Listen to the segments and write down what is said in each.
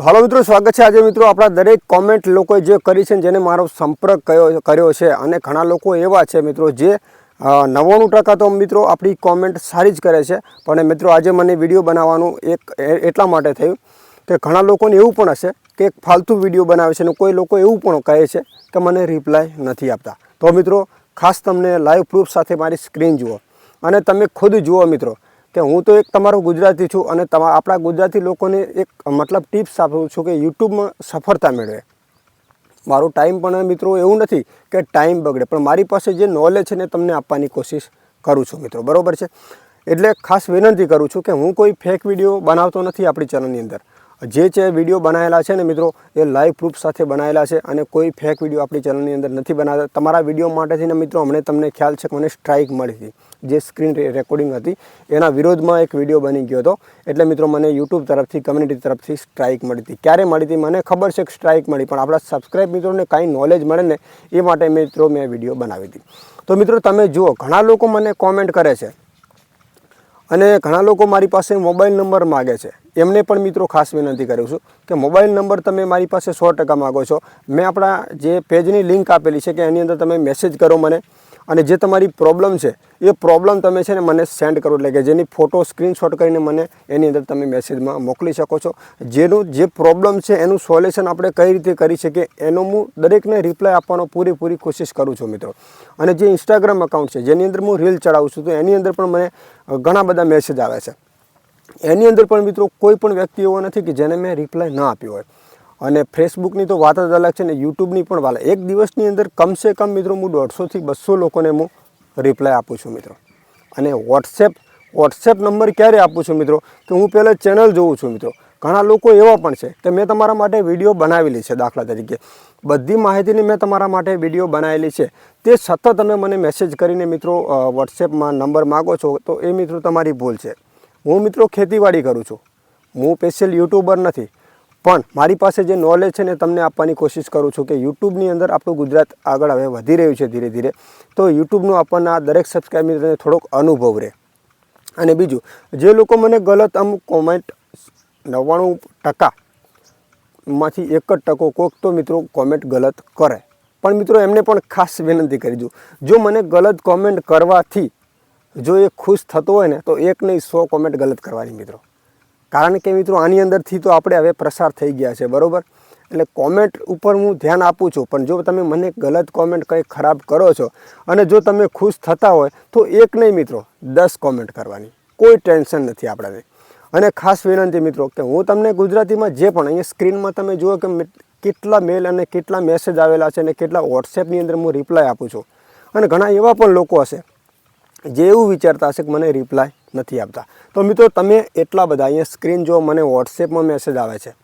તો મિત્રો, સ્વાગત છે આજે મિત્રો આપણા દરેક કોમેન્ટ લોકોએ જે કરી છે જેને મારો સંપર્ક કયો કર્યો છે અને ઘણા લોકો એવા છે મિત્રો જે નવ્વાણું ટકા તો મિત્રો આપણી કોમેન્ટ સારી જ કરે છે. પણ મિત્રો આજે મને વીડિયો બનાવવાનું એક એટલા માટે થયું કે ઘણા લોકોને એવું પણ હશે કે એક ફાલતુ વીડિયો બનાવે છે અને કોઈ લોકો એવું પણ કહે છે કે મને રિપ્લાય નથી આપતા. તો મિત્રો, ખાસ તમને લાઈવ પ્રૂફ સાથે મારી સ્ક્રીન જુઓ. અને તમે ખુદ જુઓ મિત્રો કે હું તો એક તમારો ગુજરાતી છું અને તમા, આપણા ગુજરાતી લોકોને એક મતલબ ટિપ્સ આપું છું કે યુટ્યુબમાં સફળતા મેળવે. મારો ટાઈમ પણ મિત્રો એવું નથી કે ટાઈમ બગડે, પણ મારી પાસે જે નોલેજ છે ને તમને આપવાની કોશિશ કરું છું મિત્રો, બરોબર છે? એટલે ખાસ વિનંતી કરું છું કે હું કોઈ ફેક વીડિયો બનાવતો નથી આપણી ચેનલની અંદર. જે છે વીડિયો બનાવેલા છે ને મિત્રો, એ લાઈવ પ્રૂફ સાથે બનાવેલા છે અને કોઈ ફેક વીડિયો આપણી ચેનલની અંદર નથી બનાવતા. તમારા વીડિયો માટેથી ને મિત્રો, અમને તમને ખ્યાલ છે કે મને સ્ટ્રાઇક મળી હતી. જે સ્ક્રીન રેકોર્ડિંગ હતી, એના વિરોધમાં એક વીડિયો બની ગયો હતો. એટલે મિત્રો, મને યુટ્યુબ તરફથી કમ્યુનિટી તરફથી સ્ટ્રાઇક મળી હતી. ક્યારે મળી હતી મને ખબર છે કે સ્ટ્રાઇક મળી, પણ આપણા સબસ્ક્રાઇબ મિત્રોને કાંઈ નોલેજ મળે ને, એ માટે મિત્રો મેં વીડિયો બનાવી હતી. તો મિત્રો, તમે જુઓ, ઘણા લોકો મને કોમેન્ટ કરે છે. અને ઘણા લોકો મારી પાસે મોબાઈલ નંબર માગે છે. એમને પણ મિત્રો ખાસ વિનંતી કરું છું કે મોબાઈલ નંબર તમે મારી પાસે સો ટકા માગો છો. મેં આપણા જે પેજની લિંક આપેલી છે કે એની અંદર તમે મેસેજ કરો મને અને જે તમારી પ્રોબ્લેમ છે, એ પ્રોબ્લેમ તમે છે ને મને સેન્ડ કરો. એટલે કે જેની ફોટો સ્ક્રીનશોટ કરીને મને એની અંદર તમે મેસેજમાં મોકલી શકો છો. જેનું જે પ્રોબ્લેમ છે, એનું સોલ્યુશન આપણે કઈ રીતે કરી શકીએ, એનો હું દરેકને રિપ્લાય આપવાનો પૂરેપૂરી કોશિશ કરું છું મિત્રો. અને જે ઇન્સ્ટાગ્રામ અકાઉન્ટ છે, જેની અંદર હું રીલ ચડાવું છું, તો એની અંદર પણ મને ઘણા બધા મેસેજ આવે છે. એની અંદર પણ મિત્રો કોઈ પણ વ્યક્તિ એવો નથી કે જેને મેં રિપ્લાય ના આપ્યો હોય. અને ફેસબુકની તો વાત જ અલગ છે ને યુટ્યુબની પણ વાત એક દિવસની અંદર કમસે કમ મિત્રો હું દોઢસોથી બસો લોકોને હું રિપ્લાય આપું છું મિત્રો. અને વોટ્સએપ વોટ્સએપ નંબર ક્યારે આપું છું મિત્રો? કે હું પહેલાં ચેનલ જોઉં છું મિત્રો. ઘણા લોકો એવા પણ છે કે મેં તમારા માટે વીડિયો બનાવેલી છે દાખલા તરીકે. બધી માહિતીની મેં તમારા માટે વીડિયો બનાવેલી છે. તે સતત તમે મને મેસેજ કરીને મિત્રો વોટ્સએપમાં નંબર માગો છો તો એ મિત્રો તમારી ભૂલ છે. હું મિત્રો ખેતીવાડી કરું છું. હું સ્પેશિયલ યુટ્યુબર નથી. પણ મારી પાસે જે નોલેજ છે ને તમને આપવાની કોશિશ કરું છું કે યુટ્યુબની અંદર આપણું ગુજરાત આગળ હવે વધી રહ્યું છે ધીરે ધીરે. તો યુટ્યુબનું આપણને આ દરેક સબસ્ક્રાઈબરને થોડોક અનુભવ રહે. અને બીજું, જે લોકો મને ગલત અમુક કોમેન્ટ નવ્વાણું ટકા માંથી એક જ ટકો કોક તો મિત્રો કોમેન્ટ ગલત કરે. પણ મિત્રો એમને પણ ખાસ વિનંતી કરી દઉં. જો મને ગલત કોમેન્ટ કરવાથી જો એ ખુશ થતો હોય ને, તો એક નહીં સો કોમેન્ટ ગલત કરવાની મિત્રો. કારણ કે મિત્રો, આની અંદરથી તો આપણે હવે પ્રસાર થઈ ગયા છે, બરાબર? એટલે કોમેન્ટ ઉપર હું ધ્યાન આપું છું, પણ જો તમે મને ગલત કોમેન્ટ કંઈ ખરાબ કરો છો, અને જો તમે ખુશ થતા હોય, તો એક નહીં મિત્રો, દસ કોમેન્ટ કરવાની. કોઈ ટેન્શન નથી આપણાને. અને ખાસ વિનંતી મિત્રો, કે હું તમને ગુજરાતીમાં જે પણ, અહીંયા સ્ક્રીનમાં તમે જુઓ કે કેટલા મેલ અને કેટલા મેસેજ આવેલા છે, અને કેટલા વોટ્સએપની અંદર હું રિપ્લાય આપું છું. અને ઘણા એવા પણ લોકો હશે જે એવું વિચારતા હશે કે મને રિપ્લાય નથી આપતા. તો મિત્રો, તમે એટલા બધા અહીંયા સ્ક્રીન જો મને વોટ્સએપમાં મેસેજ આવે છે.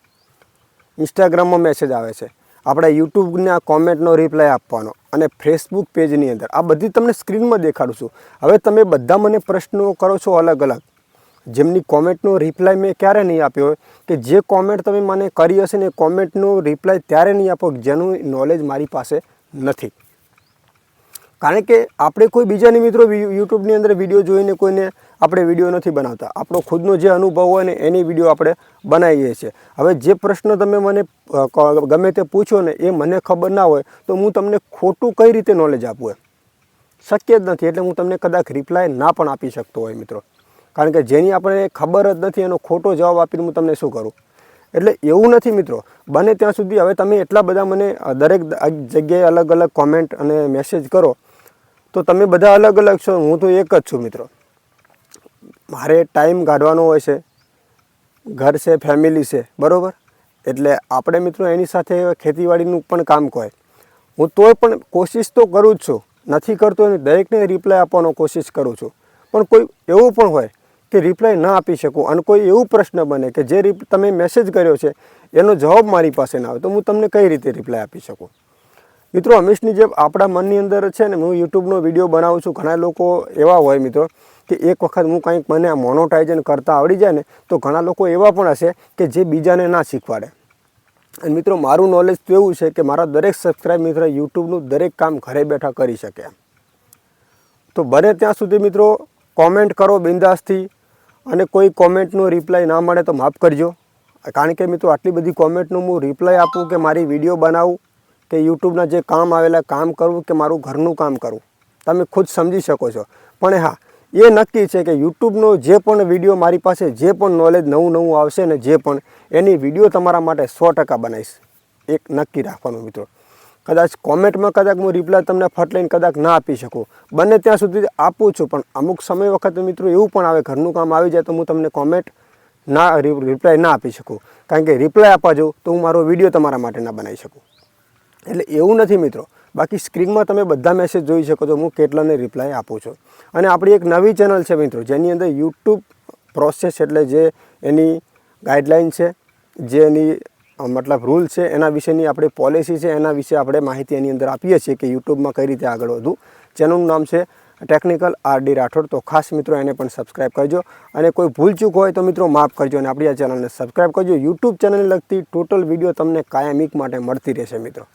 ઇન્સ્ટાગ્રામમાં મેસેજ આવે છે. આપણા યુટ્યુબના કોમેન્ટનો રિપ્લાય આપવાનો અને ફેસબુક પેજની અંદર. આ બધી તમને સ્ક્રીનમાં દેખાડું છું. હવે તમે બધા મને પ્રશ્નો કરો છો અલગ અલગ. જેમની કોમેન્ટનો રિપ્લાય મેં ક્યારે નહીં આપ્યો હોય, કે જે કોમેન્ટ તમે મને કરી હશે ને એ કોમેન્ટનો રિપ્લાય ત્યારે નહીં આપો જેનું નોલેજ મારી પાસે નથી. કારણ કે આપણે કોઈ બીજાની મિત્રો યુટ્યુબની અંદર વીડિયો જોઈને કોઈને આપણે વીડિયો નથી બનાવતા. આપણો ખુદનો જે અનુભવ હોય ને એની વીડિયો આપણે બનાવીએ છીએ. હવે જે પ્રશ્ન તમે મને ગમે તે પૂછો ને એ મને ખબર ના હોય, તો હું તમને ખોટું કઈ રીતે નોલેજ આપું શક્ય જ નથી. એટલે હું તમને કદાચ રિપ્લાય ના પણ આપી શકતો હોય મિત્રો. કારણ કે જેની આપણે ખબર જ નથી એનો ખોટો જવાબ આપીને હું તમને શું કરું? એટલે એવું નથી મિત્રો. બને ત્યાં સુધી હવે તમે એટલા બધા મને દરેક જગ્યાએ અલગ અલગ કોમેન્ટ અને મેસેજ કરો તો તમે બધા અલગ અલગ છો, હું તો એક જ છું મિત્રો. મારે ટાઈમ કાઢવાનો હોય છે, ઘર છે, ફેમિલી છે, બરાબર? એટલે આપણે મિત્રો એની સાથે ખેતીવાડીનું પણ કામ કહે હું તોય પણ કોશિશ તો કરું જ છું. નથી કરતો એને દરેકને રિપ્લાય આપવાનો કોશિશ કરું છું. પણ કોઈ એવું પણ હોય કે રિપ્લાય ના આપી શકું અને કોઈ એવું પ્રશ્ન બને કે જે રિપ તમે મેસેજ કર્યો છે, એનો જવાબ મારી પાસે ના આવે, તો હું તમને કઈ રીતે રિપ્લાય આપી શકું? મિત્રો હંમેશની જેમ આપણા મનની અંદર છે ને, હું યુટ્યુબનો વીડિયો બનાવું છું, ઘણા લોકો એવા હોય મિત્રો, કે એક વખત હું કંઈક મને આ મોનોટાઇઝન કરતાં આવડી જાય ને, તો ઘણા લોકો એવા પણ હશે કે જે બીજાને ના શીખવાડે. અને મિત્રો, મારું નોલેજ તો એવું છે કે મારા દરેક સબસ્ક્રાઈબ મિત્ર યુટ્યુબનું દરેક કામ ઘરે બેઠા કરી શકે. તો બને ત્યાં સુધી મિત્રો કોમેન્ટ કરો બિંદાસથી, અને કોઈ કોમેન્ટનો રિપ્લાય ના મળે તો માફ કરજો. કારણ કે મિત્રો, આટલી બધી કોમેન્ટનું હું રિપ્લાય આપું કે મારી વીડિયો બનાવું કે યુટ્યુબના જે કામ આવેલા, કામ કરવું કે મારું ઘરનું કામ કરવું. તમે ખુદ સમજી શકો છો. પણ હા, એ નક્કી છે કે યુટ્યુબનો જે પણ વીડિયો મારી પાસે, જે પણ નોલેજ નવું નવું આવશે ને જે પણ, એની વીડિયો તમારા માટે સો ટકા બનાવીશ. એક નક્કી રાખવાનું મિત્રો. કદાચ કોમેન્ટમાં કદાચ હું રિપ્લાય તમને ફટ લઈને કદાચ ના આપી શકું. બને ત્યાં સુધી આપું છું, પણ અમુક સમય વખતે મિત્રો એવું પણ આવે, ઘરનું કામ આવી જાય તો હું તમને કોમેન્ટ ના રિપ્લાય ના આપી શકું. કારણ કે રિપ્લાય આપવા જાઉં તો હું મારો વીડિયો તમારા માટે ના બનાવી શકું. એટલે એવું નથી મિત્રો. બાકી સ્ક્રીનમાં તમે બધા મેસેજ જોઈ શકો છો. હું કેટલાને રિપ્લાય આપું છું. અને આપણી એક નવી ચેનલ છે મિત્રો, જેની અંદર યુટ્યુબ પ્રોસેસ એટલે જે એની ગાઈડલાઇન છે, જે એની મતલબ રૂલ છે, એના વિશેની આપણી પોલિસી છે, એના વિશે આપણે માહિતી એની અંદર આપીએ છીએ કે યુટ્યુબમાં કઈ રીતે આગળ વધવું. ચેનલનું નામ છે ટેકનિકલ આર ડી રાઠોડ તો ખાસ મિત્રો એને પણ સબસ્ક્રાઈબ કરજો. અને કોઈ ભૂલચૂક હોય તો મિત્રો માફ કરજો અને આપણી આ ચેનલને સબસ્ક્રાઈબ કરજો. યુટ્યુબ ચેનલને લગતી ટોટલ વીડિયો તમને કાયમિક માટે મળતી રહેશે મિત્રો.